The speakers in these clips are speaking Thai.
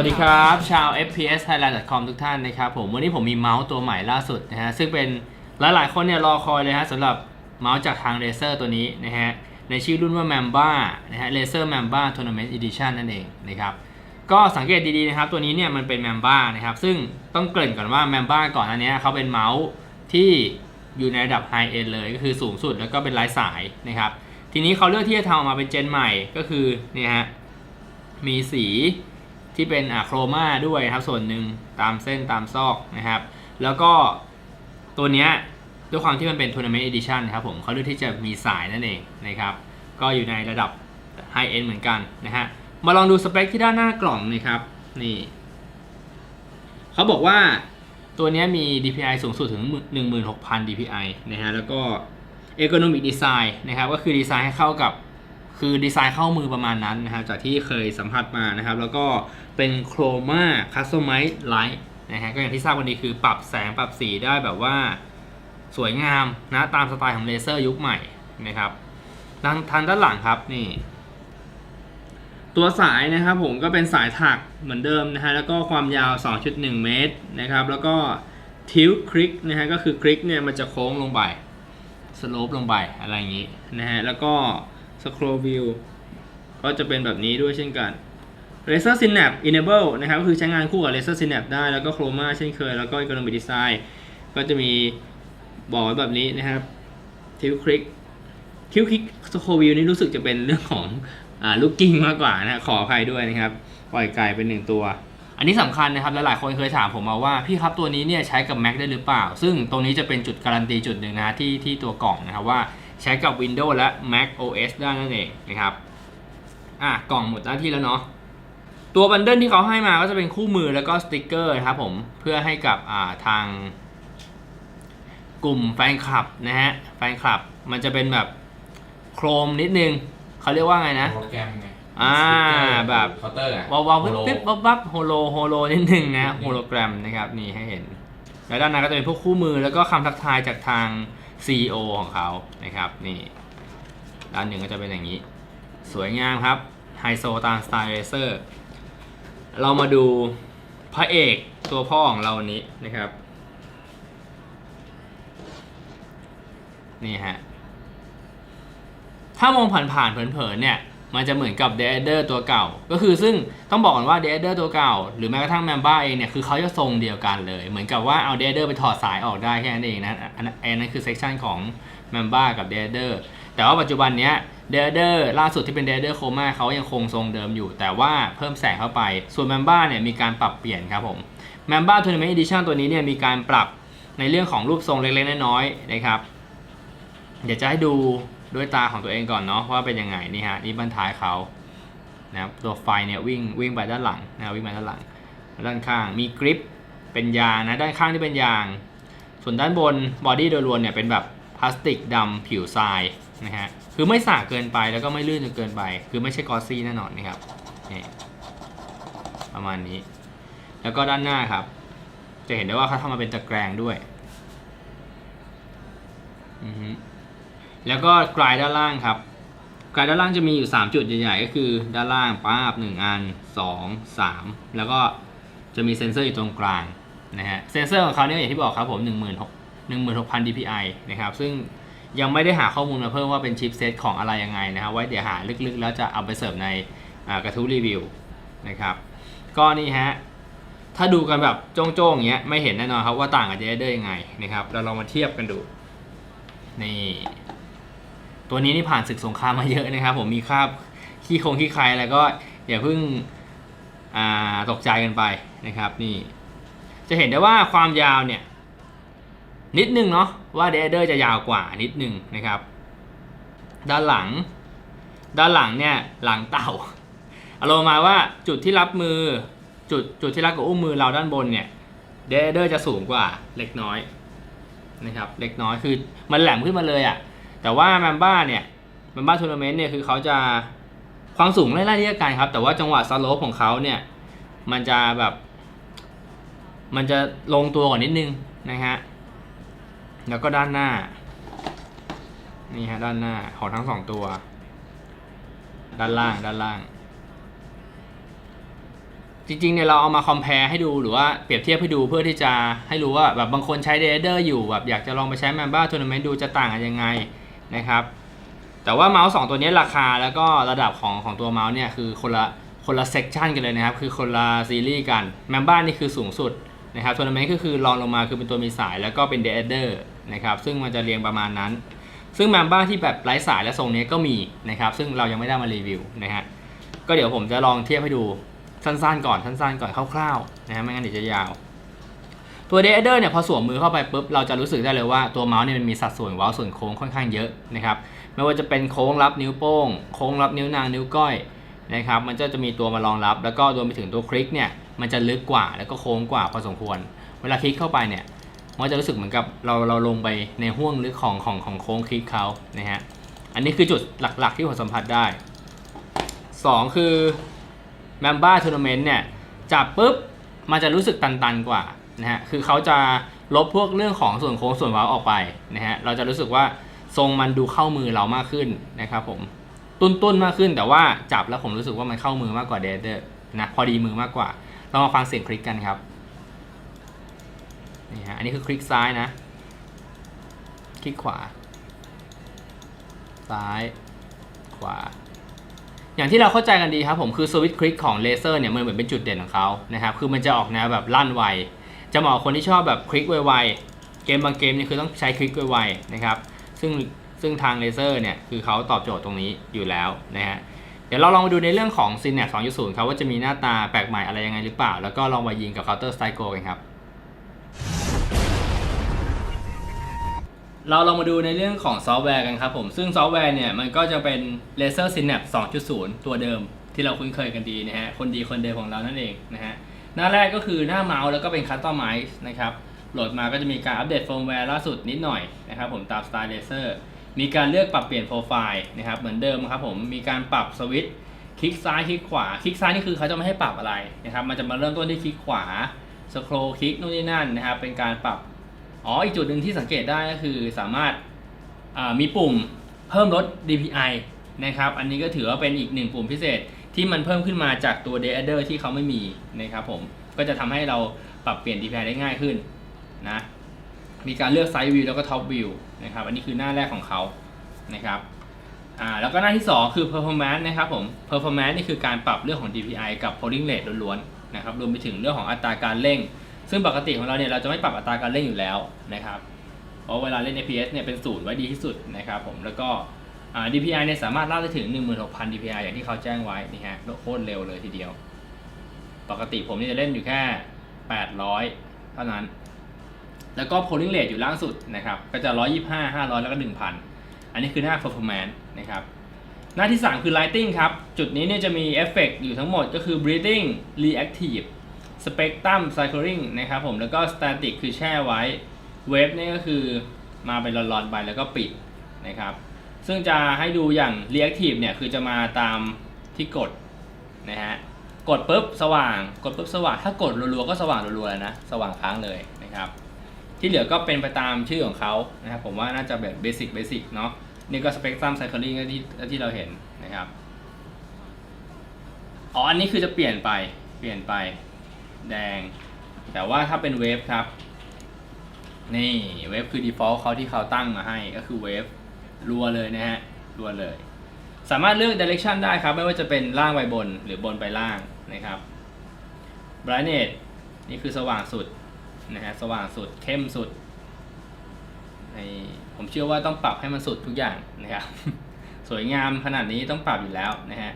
วัสดีครับ ชาว FPS Thailand.com ทุกท่านนะครับผมวันนี้ผมมีเมาส์ตัวใหม่ล่าสุดนะฮะซึ่งเป็นหลาย ๆ คนเนี่ยรอคอยเลยฮะสำหรับเมาส์จากทาง Razer ตัวนี้นะฮะในชื่อรุ่นว่า Mamba นะฮะ Razer Mamba Tournament Edition นั่นเองนะครับก็สังเกตดี ๆ นะครับ ตัวนี้เนี่ยมันเป็น Mamba นะครับซึ่งต้องเกริ่นก่อนว่า Mamba ก่อนอันนี้เขาเป็นเมาส์ที่อยู่ในระดับ High End เลยก็คือสูงสุดแล้วก็เป็นไร้สายนะครับทีนี้เขาเลือกที่จะทำออกมาเป็นเจนใหม่ก็คือเนี่ยฮะมีสี ที่เป็นอะโครมาด้วยครับส่วนหนึ่งตามเส้นตามซอกนะครับ แล้วก็ตัวเนี้ยด้วยความที่มันเป็น Tournament Edition นครับผมเขาเลือกที่จะมีสายนั่นเองนะครับ ก็อยู่ในระดับ High End เหมือนกันนะฮะ มาลองดูสเปคที่ด้านหน้ากล่องนะครับ นี่เขาบอกว่าตัวนี้มี DPI สูงสุดถึง 16,000 DPI นะฮะ แล้วก็ Ergonomic Design นะครับ ก็คือดีไซน์ให้เข้ากับ คือดีไซน์เข้ามือประมาณนั้นนะครับจากที่เคยสัมผัสมานะครับ แล้วก็เป็นโครมาคัสตอมไมซ์ไลท์นะฮะก็อย่างที่ทราบวันนี้คือปรับแสงปรับสีได้แบบว่าสวยงามนะตามสไตล์ของเลเซอร์ยุคใหม่นะครับทางทางด้านหลังครับนี่ ตัวสายนะครับผมก็เป็นสายถักเหมือนเดิมนะฮะแล้วก็ความยาว 2.1 เมตรนะครับ แล้วก็ทิวคลิกนะฮะก็คือคลิกเนี่ยมันจะโค้งลงไปสโลปลงไปอะไรอย่างนี้นะฮะแล้วก็ scroll view ก็จะเป็นแบบนี้ด้วยเช่นกัน Laser Synapse Enable นะครับก็คือใช้งานคู่กับ Laser Synapse ได้แล้วก็ Chroma เช่นเคย แล้วก็ Ergonomic Design ก็จะมีบอกไว้แบบนี้นะครับทิวคลิกทิวคลิก scroll view นี่รู้สึกจะเป็นเรื่องของอ่าลูกกิ้งมากกว่านะขออภัยด้วยนะครับ ปล่อยไก่เป็นหนึ่งตัว อันนี้สำคัญนะครับ หลายๆคนเคยถามผมมาว่า พี่ครับตัวนี้เนี่ยใช้กับ Mac ได้หรือเปล่า ซึ่งตรงนี้จะเป็นจุดการันตีจุดหนึ่งนะที่ที่ตัวกล่องนะครับว่า ใช้กับ Windows และ Mac OS ได้นั่นเองนะครับอะกล่องหมดหน้าที่แล้วเนาะตัวบันเดิลที่เขาให้มาก็จะเป็นคู่มือแล้วก็สติกเกอร์นะครับผมเพื่อให้กับอ่าทางกลุ่มแฟนคลับนะฮะแฟนคลับมันจะเป็นแบบโครมนิดนึงเขาเรียกว่าไงนะ โปรแกรมไงอ่าแบบ เคาน์เตอร์อะวาวาวๆโฮโลปิ๊บๆวับวับโฮโลโฮโลนิดนึงนะโฮโลแกรมนะครับนี่ให้เห็น แล้วด้านในก็จะเป็นพวกคู่มือแล้วก็คำทักทายจากทาง CEO ของเขานะครับนี่ด้านหนึ่งก็จะเป็นอย่างนี้ สวยงามครับไฮโซตามสไตล์เรเซอร์เรามาดูพระเอกตัวพ่อของเรานนี้นะครับ นี่ฮะถ้ามองผ่านๆเผินๆเนี่ย มันจะเหมือนกับ d e a d e r ตัวเก่า ก็คือซึ่งต้องบอกก่อนว่า d e a d e r ตัวเก่า หรือแม้กระทั่ง Mamba เองเนี่ยคือเขาจะทรงเดียวกันเลย เหมือนกับว่าเอา d e a d e r ไปถอดสายออกได้แค่นั้นเองนะอันนั้นคือเซ c ชันของ Mamba กับ d e a d e r แต่ว่าปัจจุบันเนี้ย d e a d e r ล่าสุดที่เป็น d e a d e r Chroma เขายังคงทรงเดิมอยู่ แต่ว่าเพิ่มแสงเข้าไป ส่วน Mamba เนี่ยมีการปรับเปลี่ยนครับผม Mamba Tournament Edition ตัวนี้เนี่ยมีการปรับในเรื่องของรูปทรงเล็กๆน้อยๆนะครับ เดี๋ยวจะให้ดู ด้วยตาของตัวเองก่อนเนาะว่าเป็นยังไงนี่ฮะนี่บันท้ายเขานะครับตัวไฟเนี่ยวิ่งวิ่งไปด้านหลังนะวิ่งไปด้านหลัง ด้านข้างมีกริปเป็นยางนะด้านข้างที่เป็นยาง ส่วนด้านบนบอดี้โดยรวมเนี่ยเป็นแบบพลาสติกดำผิวทรายนะฮะคือไม่สากเกินไปแล้วก็ไม่ลื่นจนเกินไป คือไม่ใช่กอซี่แน่นอนนะครับนี่ประมาณนี้ แล้วก็ด้านหน้าครับ จะเห็นได้ว่าเขาทำมาเป็นตะแกรงด้วย อือฮึ แล้วก็กลายด้านล่างครับกลายด้านล่างจะมีอยู่ 3 จุดใหญ่ๆ ก็คือด้านล่างป้าบ1อัน 2 3 แล้วก็จะมีเซ็นเซอร์อยู่ตรงกลางนะฮะเซ็นเซอร์ของเขาเนี่ยอย่างที่บอกครับผม16,000 16,000 dpi นะครับซึ่งยังไม่ได้หาข้อมูลมาเพิ่มว่าเป็นชิปเซตของอะไรยังไงนะครับไว้เดี๋ยวหาลึกๆ แล้วจะเอาไปเสิร์ฟในกระทู้รีวิวนะครับก็นี่ฮะถ้าดูกันแบบโจ้งๆอย่างเงี้ยไม่เห็นแน่นอนครับว่าต่างกับเจเดอร์ยังไงนะครับเราลองมาเทียบกันดูนี่ ตัวนี้นี่ผ่านศึกสงครามมาเยอะนะครับ ผมมีคราบขี้คงขี้ใครอะไรก็อย่าเพิ่งตกใจกันไปนะครับนี่ จะเห็นได้ว่าความยาวเนี่ยนิดนึงเนาะว่าเดเดอร์จะยาวกว่านิดนึงนะครับ ด้านหลัง ด้านหลังเนี่ยหลังเต่าอารมณ์มาว่าจุดที่รับมือจุดจุดที่รับกับอุ้งมือเราด้านบนเนี่ยเดเดอร์จะสูงกว่าเล็กน้อยนะครับ เล็กน้อยคือมันแหลมขึ้นมาเลยอะ่ะ แต่ว่าแมมบ้าเนี่ยแมมบ้าทัวร์นาเมนต์เนี่ยคือเขาจะความสูงไล่ๆเรียกกันครับ แต่ว่าจังหวะสโลปของเขาเนี่ยมันจะแบบ มันจะลงตัวกว่านิดนึงนะฮะแล้วก็ด้านหน้านี่ฮะด้านหน้าของทั้งสองตัว ด้านล่างด้านล่าง จริงๆเนี่ยเราเอามาคอม p พ r e ให้ดูหรือว่าเปรียบเทียบให้ดูเพื่อที่จะให้รู้ว่าแบบบางคนใช้เดเดอร์อยู่แบบอยากจะลองไปใช้ Mamba Tournament ดูจะต่างกันยังไง นะครับ แต่ว่าเมาส์สองตัวนี้ราคาแล้วก็ระดับของของตัวเมาส์เนี่ยคือคนละคนละเซกชันกันเลยนะครับ คือคนละซีรีส์กัน Mamba นี่คือสูงสุดนะครับ Tournament ก็คือรองลงมาคือเป็นตัวมีสายแล้วก็เป็นเดเดอร์นะครับ ซึ่งมันจะเรียงประมาณนั้น ซึ่ง Mamba ที่แบบไร้สายและทรงนี้ก็มีนะครับ ซึ่งเรายังไม่ได้มารีวิวนะฮะ ก็เดี๋ยวผมจะลองเทียบให้ดูสั้นๆก่อนสั้นๆก่อนคร่าวๆนะฮะ ไม่งั้นเดี๋ยวจะยาว ตัวเดเดอร์เนี่ยพอสวมมือเข้าไปปุ๊บเราจะรู้สึกได้เลยว่าตัวเมาส์เนี่ยมันมีสัดส่วนเว้าส่วนโค้งค่อนข้างเยอะนะครับไม่ว่าจะเป็นโค้งรับนิ้วโป้ง โค้งรับนิ้วนางนิ้วก้อยนะครับมันก็จะมีตัวมารองรับ แล้วก็รวมไปถึงตัวคลิกเนี่ยมันจะลึกกว่าแล้วก็โค้งกว่าพอสมควร เวลาคลิกเข้าไปเนี่ยมันจะรู้สึกเหมือนกับเราเราลงไปในห่วงลึกของของของโค้งคลิกเขานะฮะอันนี้คือจุดหลักๆที่ผมสัมผัสได้ 2 คือ m a m b a Tournament เนี่ยจับปุ๊บมันจะรู้สึกตันๆกว่า นะฮะคือเขาจะลบพวกเรื่องของส่วนโค้งส่วนเว้าออกไปนะฮะเราจะรู้สึกว่าทรงมันดูเข้ามือเรามากขึ้นนะครับผมตุ้นๆมากขึ้น แต่ว่าจับแล้วผมรู้สึกว่ามันเข้ามือมากกว่าเดเดอร์นะพอดีมือมากกว่า เรามาฟังเสียงคลิกกันครับนี่ฮะอันนี้คือคลิกซ้ายนะ คลิกขวา ซ้าย ขวา อย่างที่เราเข้าใจกันดีครับผมคือสวิตช์คลิกของเลเซอร์เนี่ยมันเหมือนเป็นจุดเด่นของเขานะครับคือมันจะออกแนวแบบลั่นไว จะเหมาะคนที่ชอบแบบคลิกไวๆ เกมบางเกมนี่คือต้องใช้คลิกไวๆนะครับ ซึ่งซึ่งทางเลเซอร์เนี่ยคือเขาตอบโจทย์ตรงนี้อยู่แล้วนะฮะ เดี๋ยวเราลองมาดูในเรื่องของ c y n a p 2.0ครับว่าจะมีหน้าตาแปลกใหม่อะไรยังไงหรือเปล่า แล้วก็ลองมายิงกับ Counter Strike Go กันครับ เราลองมาดูในเรื่องของซอฟต์แวร์กันครับผม ซึ่งซอฟต์แวร์เนี่ยมันก็จะเป็น Laser Synapse 2.0 ตัวเดิมที่เราคุ้นเคยกันดีนะฮะ คนดีคนเดิมของเรานั่นเองนะฮะ หน้าแรกก็คือหน้าเมาส์แล้วก็เป็น Customize นะครับโหลดมาก็จะมีการอัปเดตเฟิร์มแวร์ล่าสุดนิดหน่อยนะครับผมตามสไตล์ Laser มีการเลือกปรับเปลี่ยนโปรไฟล์นะครับเหมือนเดิมครับผมมีการปรับสวิตช์คลิกซ้ายคลิกขวาคลิกซ้ายนี่คือเขาจะไม่ให้ปรับอะไรนะครับมันจะมาเริ่มต้นที่คลิกขวาสครอลคลิกนู่นนี่นั่นนะครับเป็นการปรับอ๋ออีกจุดหนึ่งที่สังเกตได้ก็คือสามารถมีปุ่มเพิ่มลด DPI นะครับ อันนี้ก็ถือว่าเป็นอีกหนึ่งปุ่มพิเศษที่มันเพิ่มขึ้นมาจากตัว d a d e r ที่เขาไม่มีนะครับผม ก็จะทำให้เราปรับเปลี่ยน DPI ได้ง่ายขึ้นนะ มีการเลือก Side View แล้วก็ Top View นะครับ อันนี้คือหน้าแรกของเขานะครับอ่าแล้วก็หน้าที่ 2 คือ performance นะครับผม performance นี่คือการปรับเรื่องของ DPI กับ polling rate ล้วนๆนะครับ รวมไปถึงเรื่องของอัตราการเร่ง ซึ่งปกติของเราเนี่ยเราจะไม่ปรับอัตราการเร่งอยู่แล้วนะครับ เพราะเวลาเล่น FPS เนี่ยเป็นศูนย์ไว้ดีที่สุดนะครับผม แล้วก็ DPI เนี่ยสามารถลากได้ถึง 16,000 DPI อย่างที่เขาแจ้งไว้นี่ฮะโคตรเร็วเลยทีเดียว ปกติผมนี่จะเล่นอยู่แค่ 800 เท่านั้น แล้วก็ polling rate อยู่ล่างสุดนะครับ ก็จะ 125 500 แล้วก็ 1,000 อันนี้คือหน้า performance นะครับ หน้าที่ 3 คือ lighting ครับ จุดนี้เนี่ยจะมีเอฟเฟกอยู่ทั้งหมดก็คือ breathing reactive spectrum cycling นะครับผมแล้วก็ static คือแช่ไว้ wave นี่ก็คือมาเป็นลอนๆไปแล้วก็ปิดนะครับ ซึ่งจะให้ดูอย่าง reactive เนี่ยคือจะมาตามที่กดนะฮะกดปุ๊บสว่าง กดปุ๊บสว่าง ถ้ากดรัวๆก็สว่างรัวๆนะสว่างค้างเลยนะครับที่เหลือก็เป็นไปตามชื่อของเขานะครับผมว่าน่าจะแบบเบสิกเบสิกเนาะนี่ก็สเปกตรัมไซคลิงที่ที่เราเห็นนะครับอ๋ออันนี้คือจะเปลี่ยนไปเปลี่ยนไปแดง แต่ว่าถ้าเป็นเวฟครับ นี่เวฟคือ default เขาที่เขาตั้งมาให้ก็คือเวฟ รัวเลยนะฮะรัวเลย สามารถเลือก direction ได้ครับ ไม่ว่าจะเป็นล่างไปบนหรือบนไปล่างนะครับ brightness นี่คือสว่างสุดนะฮะสว่างสุดเข้มสุดในผมเชื่อว่าต้องปรับให้มันสุดทุกอย่างนะครับ สวยงามขนาดนี้ต้องปรับอยู่แล้วนะฮะ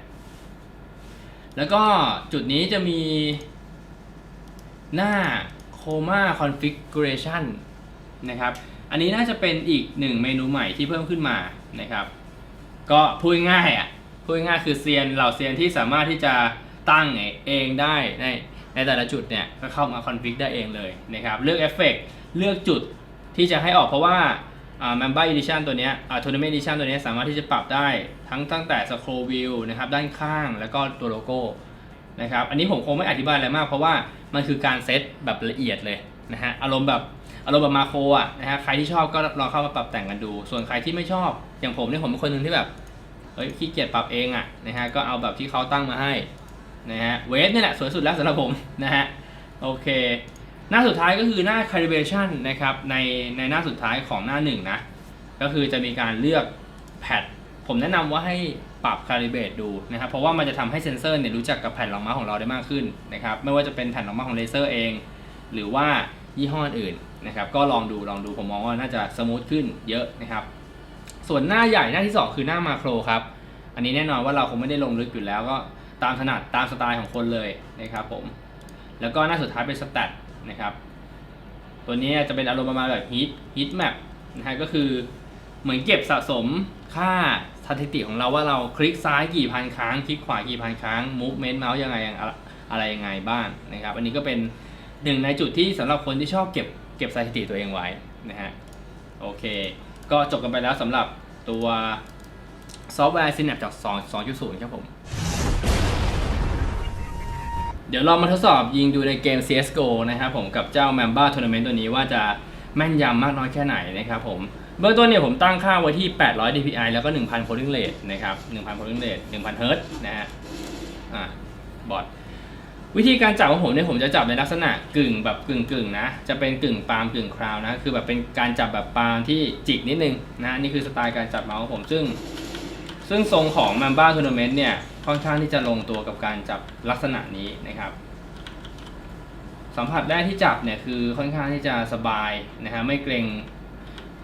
แล้วก็จุดนี้จะมีหน้า Coma Configuration นะครับ อันนี้น่าจะเป็นอีกหนึ่งเมนูใหม่ที่เพิ่มขึ้นมานะครับ ก็พูดง่ายอะพูดง่ายคือเซียนเหล่าเซียนที่สามารถที่จะตั้งเองได้ในในแต่ละจุดเนี่ยก็เข้ามาคอนฟิกได้เองเลยนะครับเลือกเอฟเฟกเลือกจุดที่จะให้ออกเพราะว่าอ่า Member Edition ตัวเนี้ยอ่า Tournament Edition ตัวเนี้ยสามารถที่จะปรับได้ทั้งตั้งแต่ Scroll View นะครับด้านข้างแล้วก็ตัวโลโก้นะครับอันนี้ผมคงไม่อธิบายอะไรมากเพราะว่ามันคือการเซตแบบละเอียดเลยนะฮะอารมณ์แบบ อารมณ์แบบมาโครอะนะฮะใครที่ชอบก็ลองเข้ามาปรับแต่งกันดู ส่วนใครที่ไม่ชอบ อย่างผมเนี่ยผมเป็นคนหนึ่งที่แบบเฮ้ยขี้เกียจปรับเองอะนะฮะก็เอาแบบที่เขาตั้งมาให้นะฮะเวฟนี่แหละสวยสุดแล้วสำหรับผมนะฮะโอเค หน้าสุดท้ายก็คือหน้า calibration นะครับในในหน้าสุดท้ายของหน้าหนึ่งนะก็คือจะมีการเลือกแพดผมแนะนำว่าให้ปรับ calibrate ดูนะครับ เพราะว่ามันจะทำให้เซนเซอร์เนี่ยรู้จักกับแผ่นรองเมาของเราได้มากขึ้นนะครับ ไม่ว่าจะเป็นแผ่นรองเมาของเลเซอร์เอง หรือว่ายี่ห้ออื่น นะครับก็ลองดูลองดูผมมองว่าน่าจะสมูทขึ้นเยอะนะครับ ส่วนหน้าใหญ่หน้าที่ 2 คือหน้ามาโครครับอันนี้แน่นอนว่าเราคงไม่ได้ลงลึกอยู่แล้วก็ตามถนัดตามสไตล์ของคนเลยนะครับผมแล้วก็หน้าสุดท้ายเป็นสแตทนะครับตัวนี้จะเป็นอารมณ์ประมาณแบบฮิตฮิตแมปนะฮะก็คือเหมือนเก็บสะสมค่าสถิติของเราว่าเราคลิกซ้ายกี่พันครั้ง คลิกขวากี่พันครั้ง movement เมาส์ยังไงอะไรอะไรยังไงบ้างนะครับ อันนี้ก็เป็นหนึ่งในจุดที่สำหรับคนที่ชอบเก็บ เก็บสถิติตัวเองไว้นะฮะโอเค ก็จบกันไปแล้วสำหรับตัวซอฟต์แวร์ Synapse จาก 2 2.0 ครับผม เดี๋ยวเรามาทดสอบยิงดูในเกม CSGO นะครับผมกับเจ้า Mamba Tournament ตัวนี้ว่าจะแม่นยำมากน้อยแค่ไหนนะครับผม เบื้องต้นเนี่ยผมตั้งค่าไว้ที่ 800 dpi แล้วก็ 1,000 polling rate นะครับ 1,000 polling rate 1,000 Hz นะฮะอะบอท วิธีการจับของผมเนี่ยผมจะจับในลักษณะกึ่งแบบกึ่งกึ่งนะจะเป็นกึ่งปาล์มกึ่งคราวนะคือแบบเป็นการจับแบบปาล์มที่จิกนิดนึงนะนี่คือสไตล์การจับเมาส์ของผมซึ่ง ซึ่งทรงของ Mamba Tournament เนี่ยค่อนข้างที่จะลงตัวกับการจับลักษณะนี้นะครับสัมผัสแรกที่จับเนี่ยคือค่อนข้างที่จะสบายนะฮะไม่เกรง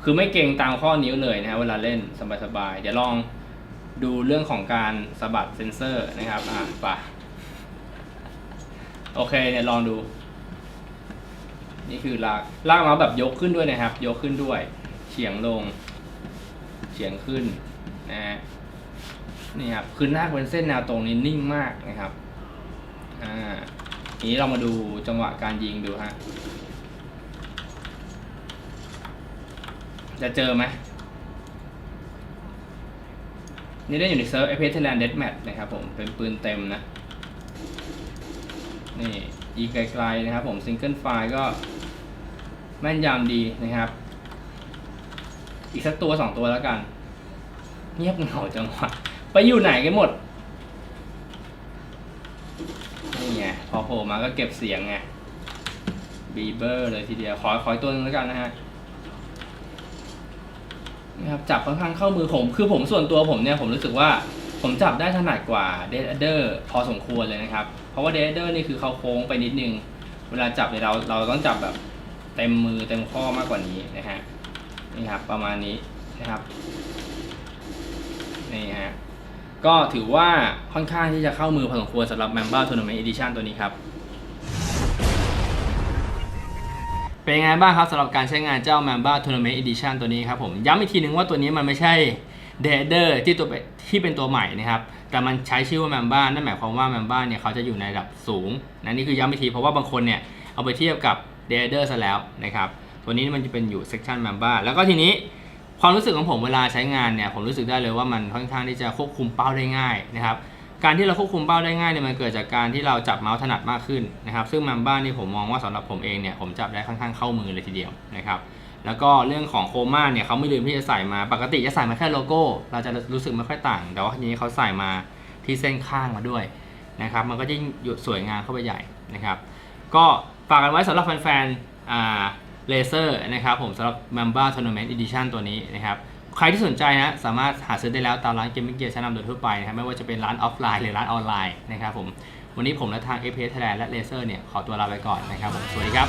คือไม่เกรงตามข้อนิ้วเลยนะฮะเวลาเล่นสบายๆเดี๋ยวลองดูเรื่องของการสะบัดเซนเซอร์นะครับอะไป โอเคเนี่ยลองดู นี่คือลากลากมาแบบยกขึ้นด้วยนะครับ ยกขึ้นด้วยเฉียงลง เฉียงขึ้นนะฮะนี่ครับคือหน้าเป็นเส้นแนวตรงนี้นิ่งมากนะครับอ่าทีนี้เรามาดูจังหวะการยิงดูฮะจะเจอไหมนี่ได้อยู่ในเซิร์ฟ a p s Thailand Deathmatch นะครับผมเป็นปืนเต็มนะ นี่ยิงไกลๆนะครับผมซิงเกิลไฟล์ก็แม่นยำดีนะครับ อีกสักตัวสองตัวแล้วกัน เงียบเหงาจังหวะไปอยู่ไหนกันหมด นี่ไงพอโผล่มาก็เก็บเสียงไงบีเบอร์เลยทีเดียว ขอขอตัวนึงแล้วกันนะฮะนะครับจับค่อนข้างเข้ามือผม คือผมส่วนตัวผมเนี่ยผมรู้สึกว่า ผมจับได้ถนัดกว่าเดดเดอร์พอสมควรเลยนะครับ เพราะว่าเดดเดอร์นี่คือเขาโค้งไปนิดนึง เวลาจับเนี่ยเราเราต้องจับแบบเต็มมือเต็มข้อมากกว่านี้นะฮะนี่ครับประมาณนี้นะครับนี่ฮะก็ถือว่าค่อนข้างที่จะเข้ามือพอสมควรสำหรับ Mamba Tournament Edition ตัวนี้ครับ เป็นยังไงบ้างครับสำหรับการใช้งานเจ้า Mamba Tournament Edition ตัวนี้ครับผม ย้ำอีกทีนึงว่าตัวนี้มันไม่ใช่ d a d e r ที่ตัวเป็ที่เป็นตัวใหม่นะครับ แต่มันใช้ชื่อว่า Mamba นั่นหมายความว่า Mamba เนี่ยเขาจะอยู่ในระดับสูงนะนี่คือย้ำอีกทีเพราะว่าบางคนเนี่ยเอาไปเทียบกับ d a d e r ซะแล้วนะครับตัวนี้มันจะเป็นอยู่ section Mamba แล้วก็ทีนี้ความรู้สึกของผมเวลาใช้งานเนี่ยผมรู้สึกได้เลยว่ามันค่อนข้างที่จะควบคุมเป้าได้ง่ายนะครับการที่เราควบคุมเป้าได้ง่ายเนี่ยมันเกิดจากการที่เราจับเมาส์ถนัดมากขึ้นนะครับซึ่งแมมบ้านี่ผมมองว่าสำหรับผมเองเนี่ยผมจับได้ค่อนข้างเข้ามือเลยทีเดียวนะครับ แล้วก็เรื่องของโคม่าเนี่ยเขาไม่ลืมที่จะใส่มา ปกติจะใส่มาแค่โลโก้ เราจะรู้สึกไม่ค่อยต่าง แต่ว่าทีนี้เขาใส่มาที่เส้นข้างมาด้วยนะครับ มันก็ยิ่งสวยงามเข้าไปใหญ่นะครับ ก็ฝากกันไว้สำหรับแฟนๆอาเลเซอร์นะครับผมสำหรับ Mamba Tournament Edition ตัวนี้นะครับ ใครที่สนใจนะสามารถหาซื้อได้แล้วตามร้านเกมมิ่งเกียร์ชั้นนำโดยทั่วไปนะครับไม่ว่าจะเป็นร้านออฟไลน์หรือร้านออนไลน์นะครับผมวันนี้ผมและทาง a p s Thailand และ Laser เนี่ยขอตัวลาไปก่อนนะครับผมสวัสดีครับ